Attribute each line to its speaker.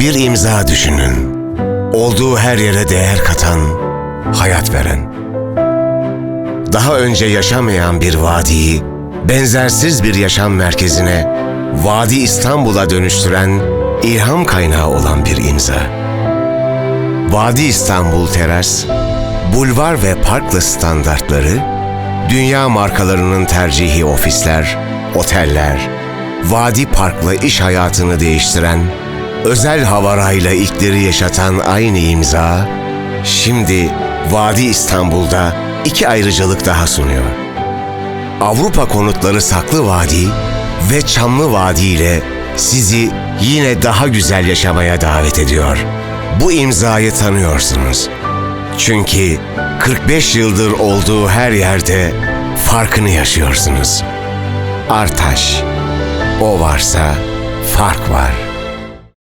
Speaker 1: Bir imza düşünün. Olduğu her yere değer katan, hayat veren. Daha önce yaşamayan bir vadiyi, benzersiz bir yaşam merkezine, Vadi İstanbul'a dönüştüren, ilham kaynağı olan bir imza. Vadi İstanbul Teras, bulvar ve parklı standartları, dünya markalarının tercihi ofisler, oteller, Vadi Park'la iş hayatını değiştiren, özel havarayla ilkleri yaşatan aynı imza, şimdi Vadi İstanbul'da iki ayrıcalık daha sunuyor. Avrupa konutları Saklı Vadi ve Çamlı Vadi ile sizi yine daha güzel yaşamaya davet ediyor. Bu imzayı tanıyorsunuz. Çünkü 45 yıldır olduğu her yerde farkını yaşıyorsunuz. Artaş. O varsa fark var.